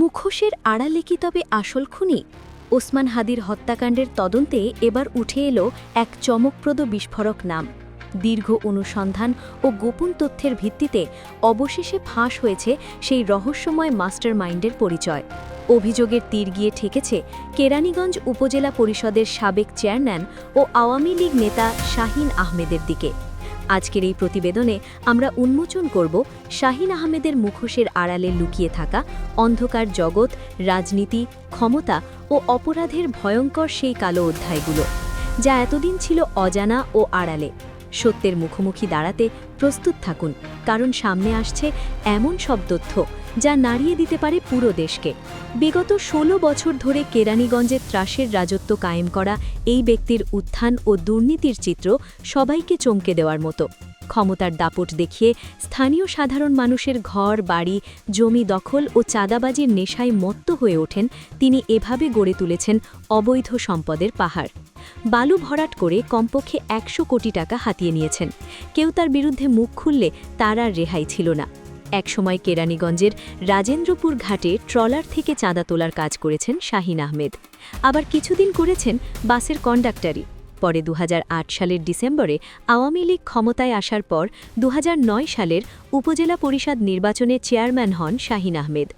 মুখোশের আড়ালে কি তবে আসল খুনি? ওসমান হাদির হত্যাকাণ্ডের তদন্তে এবার উঠে এলো এক চমকপ্রদ বিস্ফোরক নাম। দীর্ঘ অনুসন্ধান ও গোপন তথ্যের ভিত্তিতে অবশেষে ফাঁস হয়েছে সেই রহস্যময় মাস্টার মাইন্ডের পরিচয়। অভিযোগের তীর গিয়ে ঠেকেছে কেরানীগঞ্জ উপজেলা পরিষদের সাবেক চেয়ারম্যান ও আওয়ামী লীগ নেতা শাহিন আহমেদের দিকে। আজকের এই প্রতিবেদনে আমরা উন্মোচন করব শাহিন আহমেদের মুখোশের আড়ালে লুকিয়ে থাকা অন্ধকার জগৎ, রাজনীতি, ক্ষমতা ও অপরাধের ভয়ঙ্কর সেই কালো অধ্যায়গুলো, যা এতদিন ছিল অজানা ও আড়ালে। সত্যের মুখোমুখি দাঁড়াতে প্রস্তুত থাকুন, কারণ সামনে আসছে এমন সব তথ্য যা নাড়িয়ে দিতে পারে পুরো দেশকে। বিগত ১৬ বছর ধরে কেরানীগঞ্জের ত্রাসের রাজত্ব কায়েম করা এই ব্যক্তির উত্থান ও দুর্নীতির চিত্র সবাইকে চমকে দেওয়ার মতো। ক্ষমতার দাপট দেখিয়ে স্থানীয় সাধারণ মানুষের ঘর, বাড়ি, জমি দখল ও চাঁদাবাজির নেশায় মত্ত হয়ে ওঠেন তিনি এভাবে গড়ে তুলেছেন অবৈধ সম্পদের পাহাড়। বালু ভরাট করে কমপক্ষে একশো কোটি টাকা হাতিয়ে নিয়েছেন। কেউ তার বিরুদ্ধে মুখ খুললে তার আর রেহাই ছিল না। একসময় কেরানীগঞ্জের রাজেন্দ্রপুর ঘাটে ট্রলার থেকে চাঁদা তোলার কাজ করেছেন শাহিন আহমেদ। আবার কিছুদিন করেছেন বাসের কন্ডাক্টরি পরে দুহাজার আট সালের ডিসেম্বরে আওয়ামী লীগ ক্ষমতায় আসার পর দুহাজার নয় সালের উপজেলা পরিষদ নির্বাচনে চেয়ারম্যান হন শাহিন আহমেদ।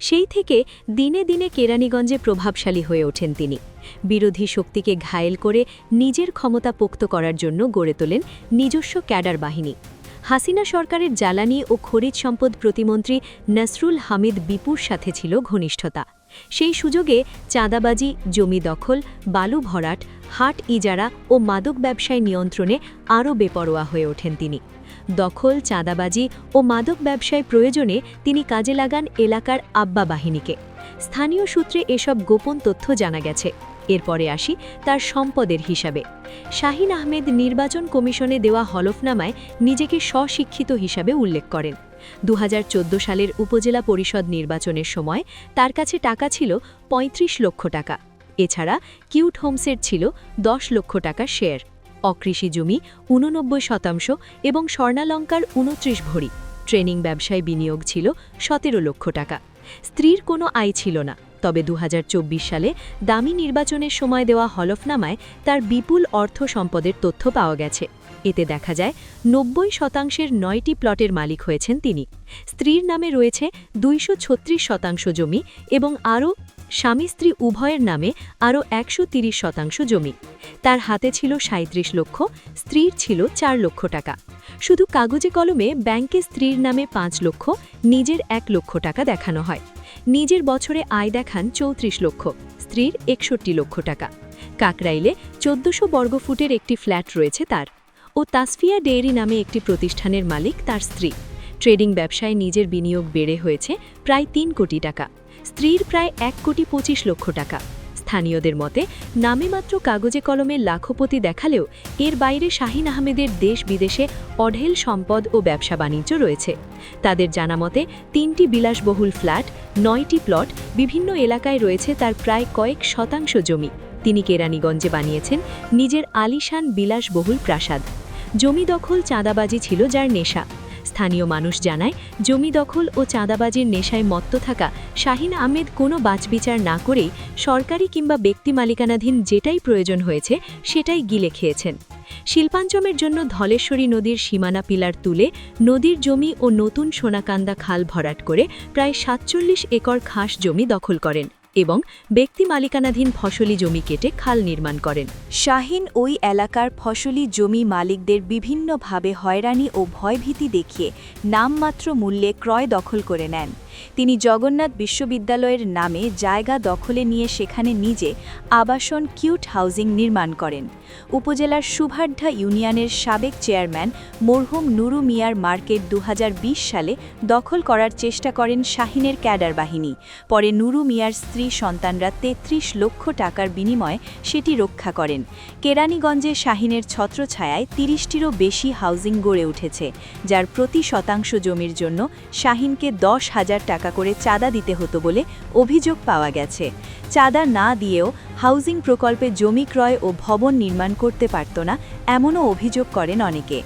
সেই থেকে দিনে দিনে কেরানীগঞ্জে প্রভাবশালী হয়ে ওঠেন তিনি। বিরোধী শক্তিকে ঘায়েল করে নিজের ক্ষমতা পোক্ত করার জন্য গড়ে তোলেন নিজস্ব ক্যাডার বাহিনী। হাসিনা সরকারের জ্বালানি ও খনিজ সম্পদ প্রতিমন্ত্রী নসরুল হামিদ বিপুর সাথে ছিল ঘনিষ্ঠতা। সেই সুযোগে চাঁদাবাজি, জমি দখল, বালু ভরাট, হাট ইজারা ও মাদক ব্যবসায় নিয়ন্ত্রণে আরও বেপরোয়া হয়ে ওঠেন তিনি। দখল, চাঁদাবাজি ও মাদক ব্যবসায় প্রয়োজনে তিনি কাজে লাগান এলাকার আব্বা বাহিনীকে। স্থানীয় সূত্রে এসব গোপন তথ্য জানা গেছে। এরপরে আসি তার সম্পদের হিসাবে। শাহিন আহমেদ নির্বাচন কমিশনে দেওয়া হলফনামায় নিজেকে স্বশিক্ষিত হিসাবে উল্লেখ করেন। দু হাজার চোদ্দ সালের উপজেলা পরিষদ নির্বাচনের সময় তার কাছে টাকা ছিল ৩৫ লক্ষ টাকা। এছাড়া কিউট হোমসের ছিল 10 লক্ষ টাকা শেয়ার। অকৃষি জমি উননব্বই শতাংশ এবং স্বর্ণালঙ্কার উনত্রিশ ভরি। ট্রেনিং ব্যবসায় বিনিয়োগ ছিল সতেরো লক্ষ টাকা। স্ত্রীর কোনো আয় ছিল না, তবে দু হাজার চব্বিশ সালে দামি নির্বাচনের সময় দেওয়া হলফনামায় তার বিপুল অর্থ সম্পদের তথ্য পাওয়া গেছে। এতে দেখা যায়, নব্বই শতাংশের নয়টি প্লটের মালিক হয়েছেন তিনি। স্ত্রীর নামে রয়েছে দুইশো ছত্রিশ শতাংশ জমি এবং আরও স্বামী স্ত্রী উভয়ের নামে আরও একশো শতাংশ জমি। তার হাতে ছিল সাঁত্রিশ লক্ষ, স্ত্রীর ছিল চার লক্ষ টাকা। শুধু কাগজে কলমে ব্যাংকে স্ত্রীর নামে পাঁচ লক্ষ, নিজের এক লক্ষ টাকা দেখানো হয়। নিজের বছরে আয় দেখান চৌত্রিশ লক্ষ, স্ত্রীর একষট্টি লক্ষ টাকা। কাকরাইলে চোদ্দশো বর্গফুটের একটি ফ্ল্যাট রয়েছে তার ও তাসফিয়া ডেয়ারি নামে একটি প্রতিষ্ঠানের মালিক তার স্ত্রী। ট্রেডিং ব্যবসায় নিজের বিনিয়োগ বেড়ে হয়েছে প্রায় তিন কোটি টাকা। স্ত্রীর প্রায় এক কোটি পঁচিশ লক্ষ টাকা। স্থানীয়দের মতে, নামে মাত্র কাগজে কলমে লাখপতি দেখালেও এর বাইরে শাহিন আহমেদের দেশ বিদেশে অঢেল সম্পদ ও ব্যবসা বাণিজ্য রয়েছে। তাদের জানা মতে, তিনটি বিলাসবহুল ফ্ল্যাট, নয়টি প্লট, বিভিন্ন এলাকায় রয়েছে তার প্রায় কয়েক শতাংশ জমি। তিনি কেরানীগঞ্জে বানিয়েছেন নিজের আলিশান বিলাসবহুল প্রাসাদ। জমি দখল চাঁদাবাজি ছিল যার নেশা। স্থানীয় মানুষ জানায়, জমি দখল ও চাঁদাবাজির নেশায় মত্ত থাকা শাহিন আহমেদ কোনো বাছবিচার না করেই সরকারি কিংবা ব্যক্তি মালিকানাধীন যেটাই প্রয়োজন হয়েছে সেটাই গিলে খেয়েছেন। শিল্পাঞ্চমের জন্য ধলেশ্বরী নদীর সীমানা পিলার তুলে নদীর জমি ও নতুন সোনাকান্দা খাল ভরাট করে প্রায় সাতচল্লিশ একর খাস জমি দখল করেন। এবং ব্যক্তি মালিকানাধীন ফসলি জমি কেটে খাল নির্মাণ করেন। শাহিন ওই এলাকার ফসলি জমি মালিকদের বিভিন্নভাবে হয়রানি ও ভয়ভীতি দেখিয়ে নামমাত্র মূল্যে ক্রয় দখল করে নেন। তিনি জগন্নাথ বিশ্ববিদ্যালয়ের নামে জায়গা দখলে নিয়ে সেখানে নিজে আবাসন কিউট হাউজিং নির্মাণ করেন। উপজেলার সুভাড্ডা ইউনিয়নের সাবেক চেয়ারম্যান মরহুম নুরু মিয়ার মার্কেট দু হাজার বিশ সালে দখল করার চেষ্টা করেন শাহিনের ক্যাডার বাহিনী। পরে নুরু মিয়ার স্ত্রী সন্তানরা ৩৩ লক্ষ টাকার বিনিময়ে সেটি রক্ষা করেন। কেরানীগঞ্জে শাহিনের ছত্রছায়ায় তিরিশটিরও বেশি হাউজিং গড়ে উঠেছে, যার প্রতি শতাংশ জমির জন্য শাহিনকে দশ হাজার টাকা করে চাঁদা দিতে হতো বলে অভিযোগ পাওয়া গেছে। চাঁদা না দিয়েও হাউজিং প্রকল্পে জমি ক্রয় ও ভবন নির্মাণ করতে পারত না এমনও অভিযোগ করেন অনেকে।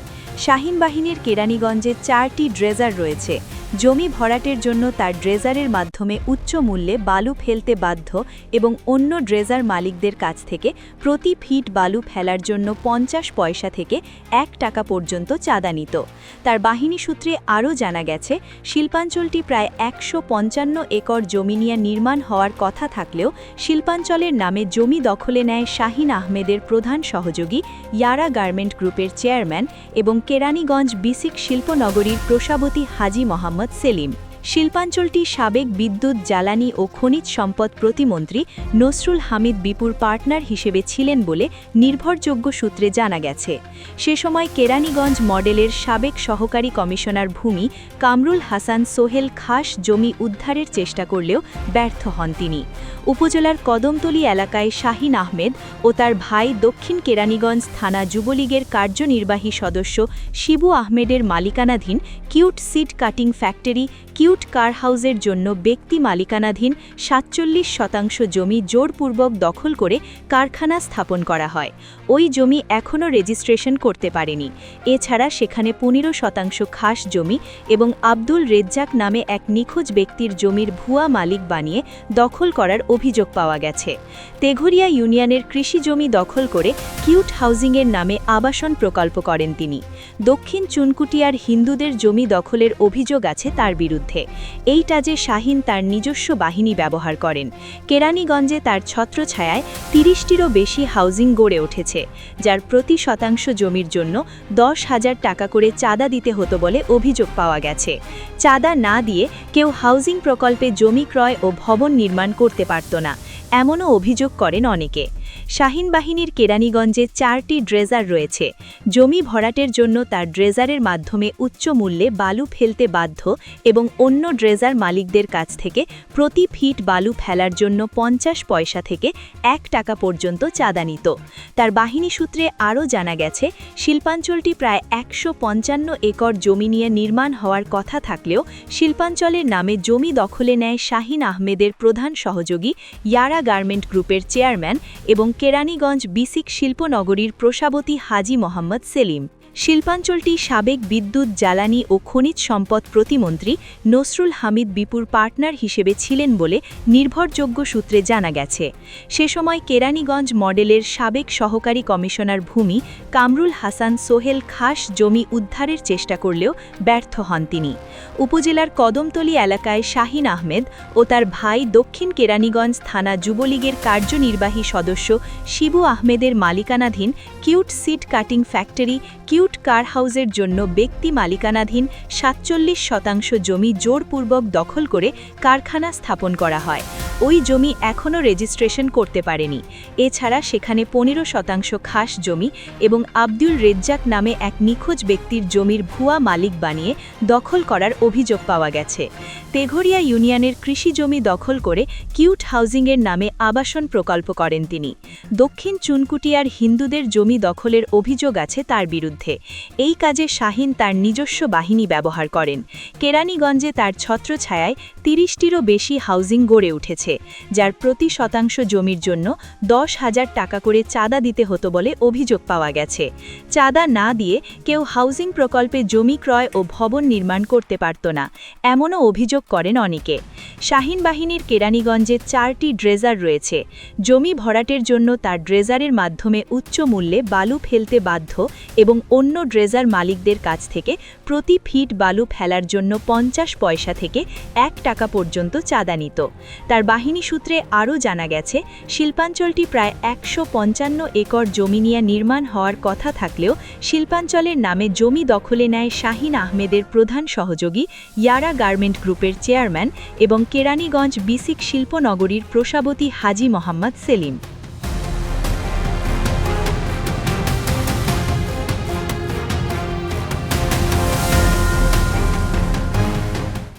শাহিন বাহিনীর কেরানীগঞ্জে চারটি ড্রেজার রয়েছে। জমি ভরাটের জন্য তার ড্রেজারের মাধ্যমে উচ্চ মূল্যে বালু ফেলতে বাধ্য এবং অন্য ড্রেজার মালিকদের কাছ থেকে প্রতি ফিট বালু ফেলার জন্য পঞ্চাশ পয়সা থেকে এক টাকা পর্যন্ত চাঁদা নিত। তার বাহিনী সূত্রে আরও জানা গেছে, শিল্পাঞ্চলটি প্রায় একশো পঞ্চান্ন একর জমি নিয়ে নির্মাণ হওয়ার কথা থাকলেও শিল্পাঞ্চলের নামে জমি দখলে নেয় শাহিন আহমেদের প্রধান সহযোগী ইয়ারা গার্মেন্ট গ্রুপের চেয়ারম্যান এবং কেরানীগঞ্জ বিসিক শিল্পনগরীর প্রসাবতী হাজি মোহাম্মদ সেলিম। শিল্পাঞ্চলটি সাবেক বিদ্যুৎ, জ্বালানি ও খনিজ সম্পদ প্রতিমন্ত্রী নসরুল হামিদ বিপুর পার্টনার হিসেবে ছিলেন বলে নির্ভরযোগ্য সূত্রে জানা গেছে। সে সময় কেরানীগঞ্জ মডেলের সাবেক সহকারী কমিশনার ভূমি কামরুল হাসান সোহেল খাস জমি উদ্ধারের চেষ্টা করলেও ব্যর্থ হন তিনি। উপজেলার কদমতলী এলাকায় শাহিন আহমেদ ও তার ভাই দক্ষিণ কেরানীগঞ্জ থানা যুবলীগের কার্যনির্বাহী সদস্য শিবু আহমেদের মালিকানাধীন cute seed cutting factory, cute car হাউজের জন্য ব্যক্তি মালিকানাধীন সাতচল্লিশ শতাংশ জমি জোরপূর্বক দখল করে কারখানা স্থাপন করা হয়। ওই জমি এখনও রেজিস্ট্রেশন করতে পারেনি। এছাড়া সেখানে পনেরো শতাংশ খাস জমি এবং আব্দুল রেজ্জাক নামে এক নিখোঁজ ব্যক্তির জমির ভুয়া মালিক বানিয়ে দখল করার অভিযোগ পাওয়া গেছে। তেঘরিয়া ইউনিয়নের কৃষি জমি দখল করে কিউট হাউজিংয়ের নামে আবাসন প্রকল্প করেন তিনি। দক্ষিণ চুনকুটিয়ার হিন্দুদের জমি দখলের অভিযোগ আছে তার বিরুদ্ধে। এইটা যে শাহিন তার নিজস্ব বাহিনী ব্যবহার করেন। কেরানীগঞ্জে তার ছত্রছায়ায় তিরিশটিরও বেশি হাউজিং গড়ে উঠেছে। যার প্রতি শতাংশ জমির জন্য দশ হাজার টাকা করে চাঁদা দিতে হতো বলে অভিযোগ পাওয়া গেছে। চাঁদা না দিয়ে কেউ হাউজিং প্রকল্পে জমি ক্রয় ও ভবন নির্মাণ করতে পারত না, এমনও অভিযোগ করেন অনেকে। শাহিন বাহিনীর কেরানীগঞ্জে চারটি ড্রেজার রয়েছে। জমি ভরাটের জন্য তার ড্রেজারের মাধ্যমে উচ্চ মূল্যে বালু ফেলতে বাধ্য এবং অন্য ড্রেজার মালিকদের কাছ থেকে প্রতি ফিট বালু ফেলার জন্য পঞ্চাশ পয়সা থেকে এক টাকা পর্যন্ত চাঁদা নিত। তার বাহিনী সূত্রে আরও জানা গেছে, শিল্পাঞ্চলটি প্রায় একশো পঞ্চান্ন একর জমি নিয়ে নির্মাণ হওয়ার কথা থাকলেও শিল্পাঞ্চলের নামে জমি দখলে নেয় শাহিন আহমেদের প্রধান সহযোগী ইয়ারা গার্মেন্ট গ্রুপের চেয়ারম্যান এবং কেরানীগঞ্জ বিসিক শিল্পনগরীর প্রসাবতী হাজি মোহাম্মদ সেলিম। শিল্পাঞ্চলটি সাবেক বিদ্যুৎ, জ্বালানি ও খনিজ সম্পদ প্রতিমন্ত্রী নসরুল হামিদ বিপুর পার্টনার হিসেবে ছিলেন বলে নির্ভরযোগ্য সূত্রে জানা গেছে। সে সময় কেরানীগঞ্জ মডেলের সাবেক সহকারী কমিশনার ভূমি কামরুল হাসান সোহেল খাস জমি উদ্ধারের চেষ্টা করলেও ব্যর্থ হন তিনি। উপজেলার কদমতলী এলাকায় শাহিন আহমেদ ও তার ভাই দক্ষিণ কেরানীগঞ্জ থানা যুবলীগের কার্যনির্বাহী সদস্য শিবু আহমেদের মালিকানাধীন cute seed cutting factory, cute car হাউজের জন্য ব্যক্তি মালিকানাধীন সাতচল্লিশ শতাংশ জমি জোরপূর্বক দখল করে কারখানা স্থাপন করা হয়। ওই জমি এখনও রেজিস্ট্রেশন করতে পারেনি। এছাড়া সেখানে পনেরো শতাংশ খাস জমি এবং আব্দুল রেজ্জাক নামে এক নিখোঁজ ব্যক্তির জমির ভুয়া মালিক বানিয়ে দখল করার অভিযোগ পাওয়া গেছে। তেঘরিয়া ইউনিয়নের কৃষি জমি দখল করে কিউট হাউজিংয়ের নামে আবাসন প্রকল্প করেন তিনি। দক্ষিণ চুনকুটিয়ার হিন্দুদের জমি দখলের অভিযোগ আছে তার বিরুদ্ধে। এই কাজে শাহিন তার নিজস্ব বাহিনী ব্যবহার করেন। কেরানীগঞ্জে তার ছত্রছায়ায় তিরিশটিরও বেশি হাউজিং গড়ে উঠেছে। যার প্রতি শতাংশ জমির জন্য দশ হাজার টাকা করে চাঁদা দিতে হতো বলে অভিযোগ পাওয়া গেছে। চাঁদা না দিয়ে কেউ হাউজিং প্রকল্পে জমি ক্রয় ও ভবন নির্মাণ করতে পারত না, এমনও অভিযোগ করেন অনেকে। শাহিন বাহিনীর কেরানীগঞ্জে চারটি ড্রেজার রয়েছে। জমি ভরাটের জন্য তার ড্রেজারের মাধ্যমে উচ্চ মূল্যে বালু ফেলতে বাধ্য এবং অন্য ড্রেজার মালিকদের কাছ থেকে প্রতি ফিট বালু ফেলার জন্য পঞ্চাশ পয়সা থেকে এক টাকা পর্যন্ত চাঁদা নিত। তার বাহিনী সূত্রে আরও জানা গেছে, শিল্পাঞ্চলটি প্রায় একশো পঞ্চান্ন একর জমি নিয়ে নির্মাণ হওয়ার কথা থাকলেও শিল্পাঞ্চলের নামে জমি দখলে নেয় শাহিন আহমেদের প্রধান সহযোগী ইয়ারা গার্মেন্ট গ্রুপের চেয়ারম্যান এবং কেরানীগঞ্জ বিসিক শিল্পনগরীর প্রসাবতী হাজি মোহাম্মদ সেলিম।